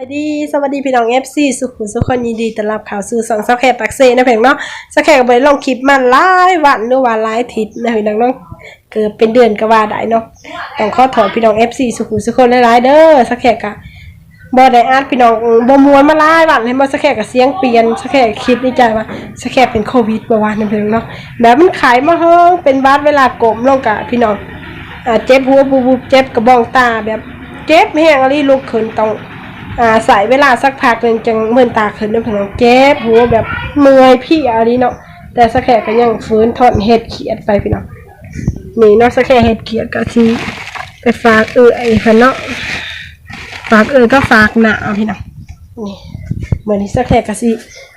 สวัสดีสวัสดีพี่น้อง FC สุขุมสุขคนยินดีต้อนรับข่าวสู่อสองสาวแขกปักเซนะเพียงเนาะสาวแขกก็บ่ไปลงคลิปมันหลายวันหรือว่าหลายทิศนะพี่น้องเนาะเกือบเป็นเดือนก็ว่าได้เนาะต้องขอโทษพี่น้อง FC สุขุมสุขคนหลายๆเด้อสาวแขกก็บ่ได้อาร์ดพี่น้องบ่มวนมาหลายวันให้มาสาวแขกก็เสียงเปลี่ยนสาวแขกคิดในใจว่าสาวแขกเป็นโควิดบ่ว่านะพี่น้องเนาะแบบมันขายมาเฮงเป็นบาดเวลากลมลงกะพี่น้องอ่าเจ็บหัวบูบๆเจ็บกระบองตาแบบเจ็บแฮงอะไรลุกขึ้นต้อง อ่าใส่เวลาสักพักหนึ่งจังเมื่อนตาขึ้นน้ำผนังเจ็บหัวแบบเมื่อยพี่อะไรเนาะแต่สแขกก็ยังฟื้นทนเห็ดเขียดไปพี่น้องนี่เนาะสแขกเห็ดเขียดก็ทีไปฝากเออไอ้พันเนาะฝากเออก็ฝากหนาพี่น้องนี่เหมือนที่สแขกก็สิ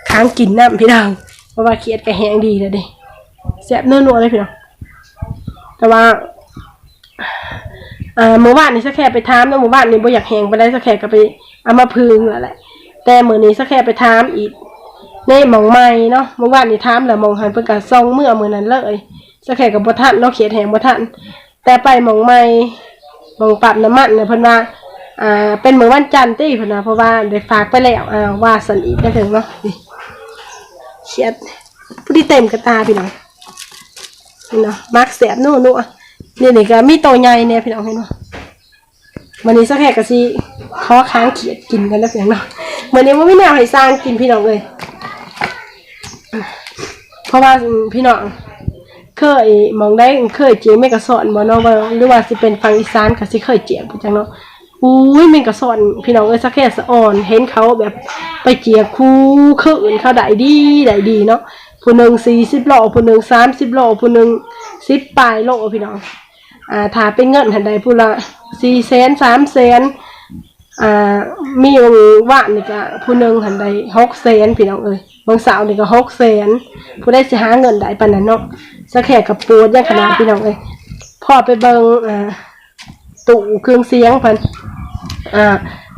ค้างกินน้ำพี่น้องเพราะว่าเขียดก็แห้งดีแล้วดิแซ่บนัวเลยพี่น้องแต่ว่าอ่อหมู่บ้านนี่สักแค่ไปถามนะหมู่บ้านนี่บ่อยากแหงไปได้สักแค่ก็ไป เอามาพึงแล้วแต่มือนี้สักแค่ไปถามอีกในมองใหม่เนาะหมู่บ้านนี่ถามแล้วมองหันเพิ่นก็ส่งเมื่อมือนั้นเลยสักแค่ก็บ่ทันเนาะเขียนแหงบ่ทันแต่ไปมองใหม่มองปรับน้ำมันเนี่ยเพิ่นว่าอ่าเป็นมื้อวันจันทร์ติเพิ่นว่าเพราะว่าได้ฝากไปแล้วอ่าว่าสันอีกได้ถึงเนาะเขียดผู้ที่เต็มกระตาพี่น้องนี่เนาะมักแสบนู่นนู่นนี่นี่ก็มีโตใหญ่เนี่ยพี่น้องเห็นเนาะวันนี้สักแขกกะซี ขอค้างเขียดกินกันแล้วเพียงเนาะวันนี้ว่าไม่แนวให้สร้างกินพี่น้องเลย เพราะว่าพี่น้องเคยมองได้เคยเจียไม่กระสอนบ่เนาะว่าหรือว่าสิเป็นฟังอีสานก็สิเคยเจียไปจังเนาะอุ้ยแม่กระสอนพี่น้องเอ้ยสักแค่สะอ่อน เห็นเขาแบบไปเจียคู่คืนเขาได้ดีได้ดีเนาะผู้หนึ่งสี่สิบโลผู้หนึ่งสามสิบโลผู้หนึ่งสิบปลายโลพี่น้องอ่าถ้าเป็นเงินหันใดผู้ละสี่แสนสามแสน อ่ามีอยู่ว่านนี่ก็ผู้หนึ่งหันใดหกแสนพี่น้องเอ้ยบางสาวนี่ก็หกแสนผู้ได้สิหาเงินได้ปานนั้นเนาะสักแค่กับปูดยังขนาดพี่น้องเอ้ยพ่อไปเบิงอ่าตู้เครื่องเสียงเพิ่นอ่า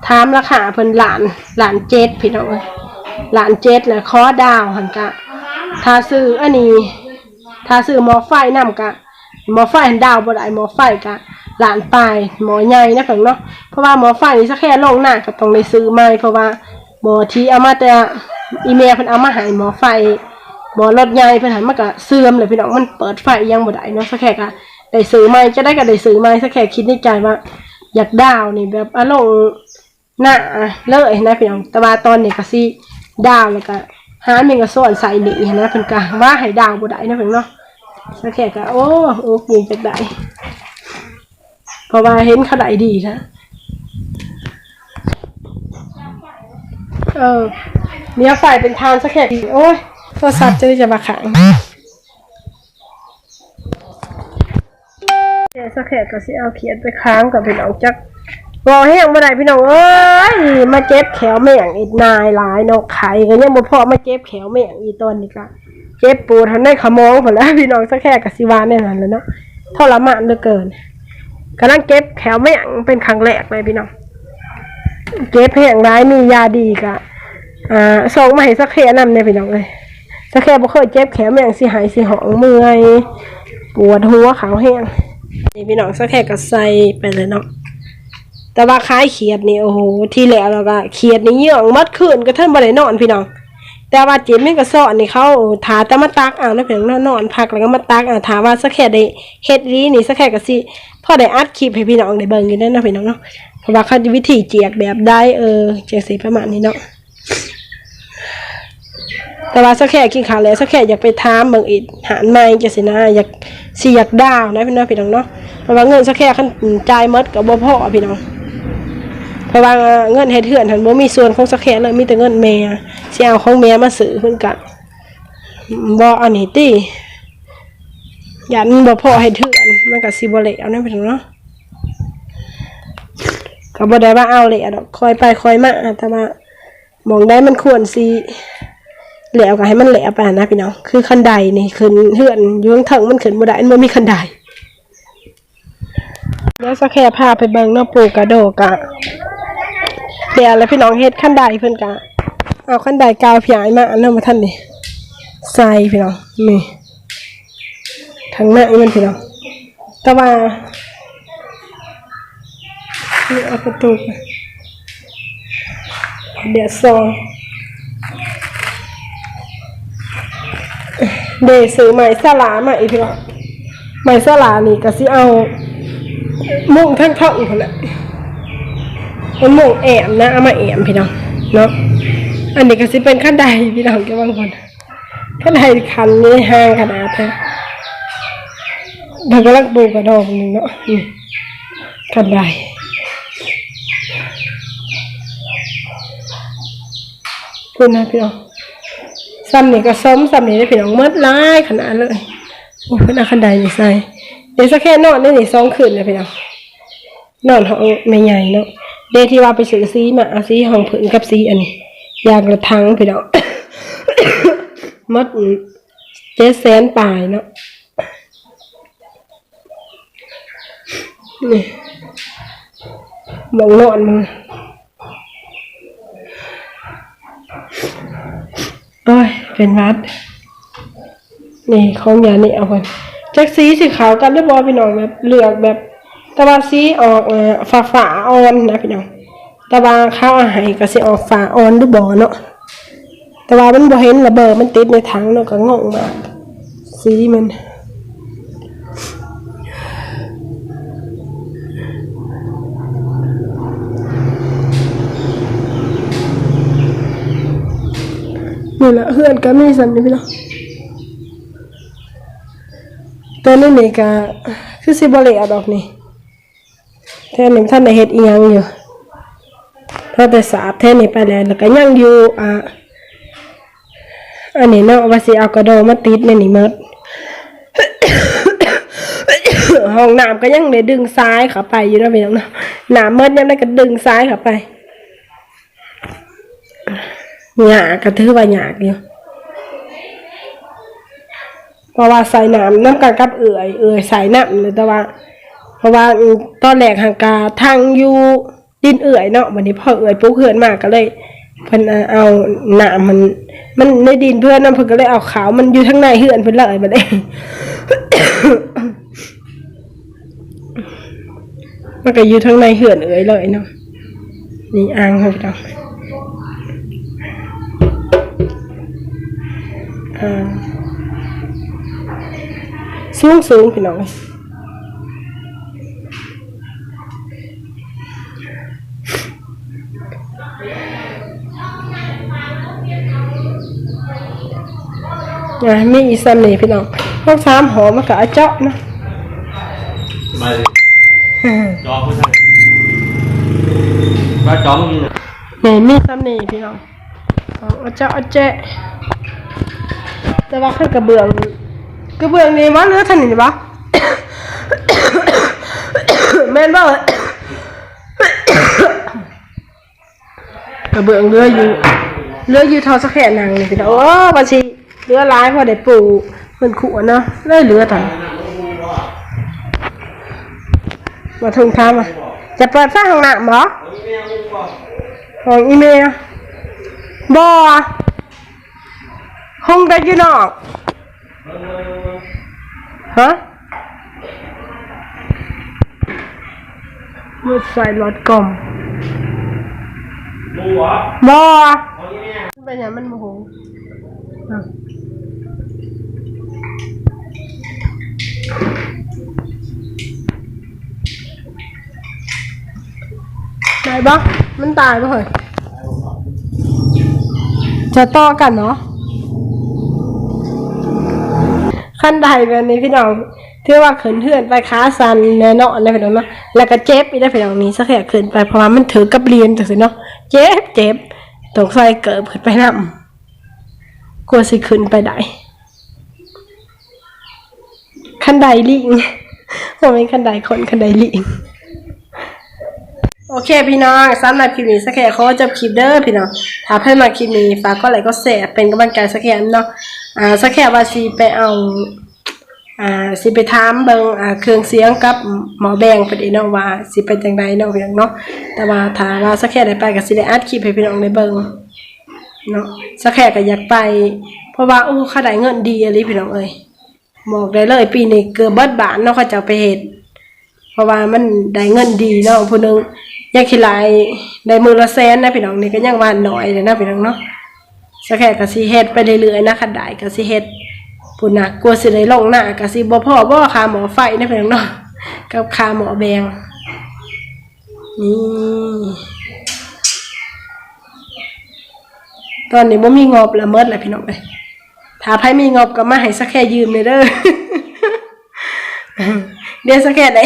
ถามราคาเพิ่นหลานหลานเจ็ดพี่น้องเอ้ยหลานเจ็ดแล้วคอดาวหันกะถ้าซื้ออันนี้ถ้าซื้อหมอไฟนำกะหมอไฟหันดาวบ่ได้หมอไฟกะ หลานปลายหมอใหญ่นะเพิ่นเนาะเพราะว่าหมอไฟนี่สักแค่ลงหน้าก็ต้องได้ซื้อใหม่เพราะว่าหมอที่เอามาแต่อีเมลเพิ่นเอามาให้หมอไฟหมอรถใหญ่เพิ่นหันมาก็เสื่อมเลยพี่น้องมันเปิดไฟยังบ่ได้เนาะสักแค่ก็ได้ซื้อใหม่จะได้ก็ได้ซื้อใหม่สักแค่คิดในใจว่า อยากดาวนี่แบบอารมณ์หน้าเลยนะพี่น้องแต่ว่าตอนนี้ก็สิดาวแล้วก็หาเมงก็สอนใส่หนีนะเพิ่นก็ว่าให้ดาวบ่ได้นะเพิ่นเนาะสักแค่ก็โอ้โอ้กินจากได้ ราะว่าเห็นเขาได้ดีนะเออเนี่ยฝ่เป็นทางสักแค่ดีโอ้ยโทรศัพท์จะได้จะมาขังเดี๋ยวสักแค่ก็สิเอาเขียนไปค้างกับพี่น้องจักรอให้ยังบ่ได้พี่น้องเอ้ยมาเจ็บแขวแม่งอีกนายหลายนาะไข่ก็ยังบ่พอมาเจ็บแขวแม่งอีตอนนี้ก็เจ็บปวดทันได้ขโมงผลแล้วพี่น้องสักแค่กสิวานแน่นอนแล้วเนาะทรมานเหลือเกิน กำลังเก็บแขวไม่ยังเป็นครั้งแรกเลยพี่น้องเก็บแห้งร้ายมียาดีกะอ่าส่งมาให้สักแค่นำเนี่ยพี่น้องเลยสักแค่บ่เคยเจ็บแขวแม่งสิหายสิหองเมื่อยปวดหัวขาวแห้งนี่พี่น้องสักแค่ก็ใส่ไปเลยเนาะแต่ว่าคล้ายเขียดนี่โอ้โหที่แล้วเราก็เขียดนี่เยื่องมัดคืนก็ท่านบ่ได้นอนพี่น้องแต่ว่าเจ็บไม่กระสอนนี่เขาถาแต่มาตักเอานะเพียงนอนพักแล้วก็มาตักเอาถาว่าสักแค่ได้เฮ็ดดีนี่สักแค่ก็สิ พ่อได้อัดคลิปให้พี่น้องได้เบิ่งอยู่นั่นนะพี่น้องเนาะเพราะว่าเขาจะวิธีเจียกแบบได้เออเจียกสีประมาณนี้เนาะแต่ว่าสักแค่กินข้าวแล้วสักแค่อยากไปถามเบิ่งอีกหารใหม่จังซี่นะอยากสิอยากดาวนะพี่น้องพี่น้องเนาะเพราะว่าเงินสักแค่คันจ่ายมดก็บ่พอพี่น้องเพราะว่าเงินเฮ็ดเถื่อนหันบ่มีส่วนของสักแค่เลยมีแต่เงินแม่เสิเอาของแม่มาซื้อเพิ่นก็บ่อันนี้ติ ยันบ่พอเฮ็ดเถื่อนมันก็สิบ่เละเอาแน่เพิ่นเนาะก็บ่ได้ว่าเอาเละดอกคอยไปคอยมาแต่ว่ามองได้มันควรสิแล้วก็ให้มันแหละไปนะพี่น้องคือคันใดนี่ขึ้นเถื่อนยู่ข้งเทิงมันขึ้นบ่ได้มันมีคันใดแล้วสักแค่พาไปเบิ่งเนาะปูกระโดกอะเดี๋ยวแล้วพี่น้องเฮ็ดขั้นใดเพิ่นกะเอาขั้นใดกาวพี่ยมาอันนั้นมาท่านนี่ใส่พี่น้องนี่ ทางหน้ามันพี่น้องแต่ว่านเอาประตูไปเดี๋ยวซองเดซื้อใหม่สลาใหม่พี่น้องใหม่สลานี่ก็สิเอามุ่งทั้งท่องคนละมันมุ่งแอมนะเอามาแอมพี่น้องเนาะอันนี้ก็สิเป็นขั้นใดพี่น้องก็บางคนขั้นใดคันนี้ห่างขนาดแท้ เรากำลังปูกระดองหนึงเนาะนี่ขั้นใดคุณนะพี่น้องซ้ำนี่ก็ซ้มซ้ำนี่ได้พี่น้องเมื่อร้ายขนาดเลยโอ้เพิ่นเอาคันใดนี่ใส่เดี๋ยวสักแค่นอนได้นี่สองคืนเลยพี่น้องนอนห้องไม่ใหญ่เนาะเดยวที่ว่าไปซื้อซีมาเอาซีห้องผืนกับซีอันนี้ยางกระทังพี่น้องหมดเจ็ดแสนปลายเนาะ นี่มองนอนมึงโอ้ย เป็นวัด นี่ของยานี่เอาไปจักสีสีขาวกันได้บอพี่น้องแบบเหลือกแบบตะวันสีออกเอ่อฝาฝาอ่อนนะพี่น้องตะวันข้าวอาหารก็สิออกฝาอ่อนหรือบอเนาะแต่ว่ามันบ่เห็นระเบิดมันติดในถังเนาะก็งงมากสีมัน นี่แหละเพื่อนก็ไมีสันนี่พี่น้องตัวนี้นี่ก็คือสิบเละดอกนี่แท่นี้ท่านได้เฮ็ดอีหยังอยู่พอแต่สาบแท่นี้ไปแล้วแล้วก็ยังอยู่อ่าอันนี้เนาะว่าสิเอากระโดมาติดในนี่มดห้องน้ำก็ยังได้ดึงซ้ายเข้าไปอยู่นะพี่น้องนาะน้ำมดยังได้ก็ดึงซ้ายเข้าไป หยาก็ถือว่าหยากอยู่เพราะว่าใส่น้ำน้ำกันกับเอื่อยเอื่อยใส่น้ำเลยแต่ว่า เพราะว่าตอนแรกหางกาทางอยู่ดินเอื่อยเนาะวันนี้พอเอื่อยปุ๊บเพื่อนมากก็เลยเพิ่นเอาหนามมัน มันในดินเพื่อนนั่นเพิ่นก็เลยเอาขาวมันอยู่ทั้างในเหือนเพิ่นเลยมาเลยมันก็อยู่ทั้งในเหือนเอ่ยเลยเนาะนี่อ่างเขาพี่น้อง สูงสูงพี่น้องอ่ามีอีซัมนี่พี่น้องห้องสามหอมันก็เอาเจาะเนาะมาดิจองไม่ใช่ว่าจองอยู่นี่มีซ้ำนี่พี่น้องเอาเอาเจ้าเอาแจะ แต่ว่าคือกระเบื้องกระเบื้องนี่ว่าเลือทันนี่ปะแม่นบ่เอ่ยกระเบื้องเรืออยู่เรืออยู่เท่าสักแค่นางนี่พี่น้องโอ้บัญชีเรือร้ายพอได้ปลูกเพิ่นขัวเนาะเลยเรือตันมาถึงทามอะจะเปิดฝ้าห้องน้ำเหรอของอีเมลบอ ห้องได้อยู่นอกฮะมืดใส่รถกลมมูเหรอบอของนี่เนี่ยเป็นอย่างมันโมโหอะได้ปะมันตายปะเหรอจะต่อกันเนาะ ขั้นใดแบบนี้พี่น้องที่ว่าเขินเทือนไปขาสันแน่นอนนะพี่น้องเนาะแล้วก็เจ็บอีกนะพี่น้องนี้สักแค่เขินไปเพราะว่ามันถือกับเรียนจังสิเนาะเจ็บเจ็บตกใส่เกิดขึ้นไปนำกลัวสิขึ้นไปได้คันใดลิงว่าเป็นคันใดคนคันใดลิงโอเคพี่น้องสำหรับคลิปนี้สักแค่เขอจบคลิปเด้อพี่น้องถ้าเพื่อนมาคลิปนี้ฝากก็ไลค์ก็แชร์เป็นกำลังใจสักแค่เนาะ อ่าสักแค่ว่าสิไปเอาอ่าสิไปถามเบิงอ่าเครื่องเสียงกับหมอแบงพอดีเนาะว่าสิเป็นจังไดเนาะพี่งเนาะแต่ว่าถ้าว่าสักแค่ได้ไปก็สิได้อัดคลิปให้พี่น้องได้เบิงเนาะสักแค่ก็อยากไป เพราะว่าอู้ค่าได้เงินดีอะไรพี่น้องเอ้ยบอกได้เลย ปีนี้เกือบเบิดบาทเนาะเขาจะไปเฮ็ดเพราะว่ามันได้เงินดีเนาะผู้นึงอยากขี้หลายได้มือละแสนนะพี่น้องนี่ก็ยังว่าน้อยเลยนะพี่น้องเนาะ สักแค่ก็สิเฮ็ดไปเรื่อยๆนะคันได้ก็สิเฮ็ดพุ่นนะกลัวสิได้ลงหน้าก็สิบ่พอบ่ค่าหมอไฟนะพี่น้องเนาะกับคาหมอแบงนี่ตอนนี้บ่มีงบละเมิดแล้วพี่น้องเอ้ยถ้าไผมีงบก็มาให้สักแค่ยืมเลยเด้อเดี๋ยวสักแค่ได้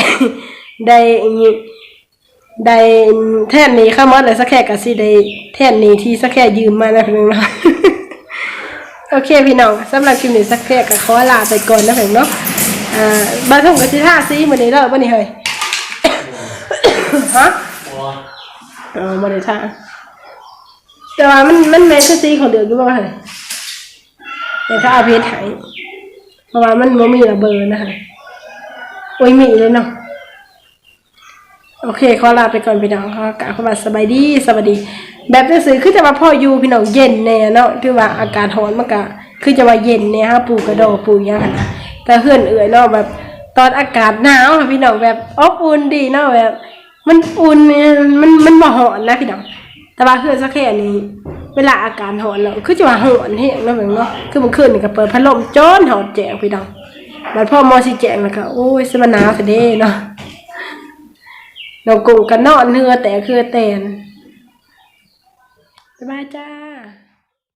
ได้อันนี้ ได้แท่นนี้ข้ามาเลยสักแค่ก็สิได้แท่นนี้ที่สักแค่ยืมมานะพี่น้องเนาะโอเคพี่น้องสำหรับคลิปนี้สักแค่ก็ขอลาไปก่อนนะพี่น้องเนาะอ่าบาทุ่งกับสิท่าซีมื้อนี้เด้อบ่นี่เฮ้ยฮะเออบ่ได้ท่าแต่ว่ามันมันแม่คือซีของเดือนอยู่บ่ว่าหั่นแต่ถ้าเอาเพชรให้เพราะว่ามันบ่มีระเบิดนะคะโอ้ยมีเลยเนาะ โอเคขอลาไปก่อนพี่น้องขอกล่าวคำว่าสบายดีสวัสดี แบบหนังสือคือจะมาพ่ออยู่พี่น้องเย็นแน่เนาะที่ว่าอากาศร้อนมันก็คือจะว่าเย็นเนี่ยฮะปลูกกระโดปลูกยังนะแต่เพื่อนเอ่ยเนาะแบบตอนอากาศหนาวพี่น้องแบบอบอุ่นดีเนาะแบบ มันอุ่นมันมันบ่ร้อนนะพี่น้องแต่ว่าเพื่อนสักแค่นี้เวลาอากาศร้อนแล้วคือจะว่าร้อนแห้งเนาะแบบเนาะคือเมื่อคืนนี่ก็เปิดพัดลมจนหอดแจงพี่น้องบัดพ่อมอสิแจงแล้วก็โอ้ยสมันหนาวซะเด้เนาะ น้องกุ้งก็นอนเนื้อแต่คือแตนสบายจ้า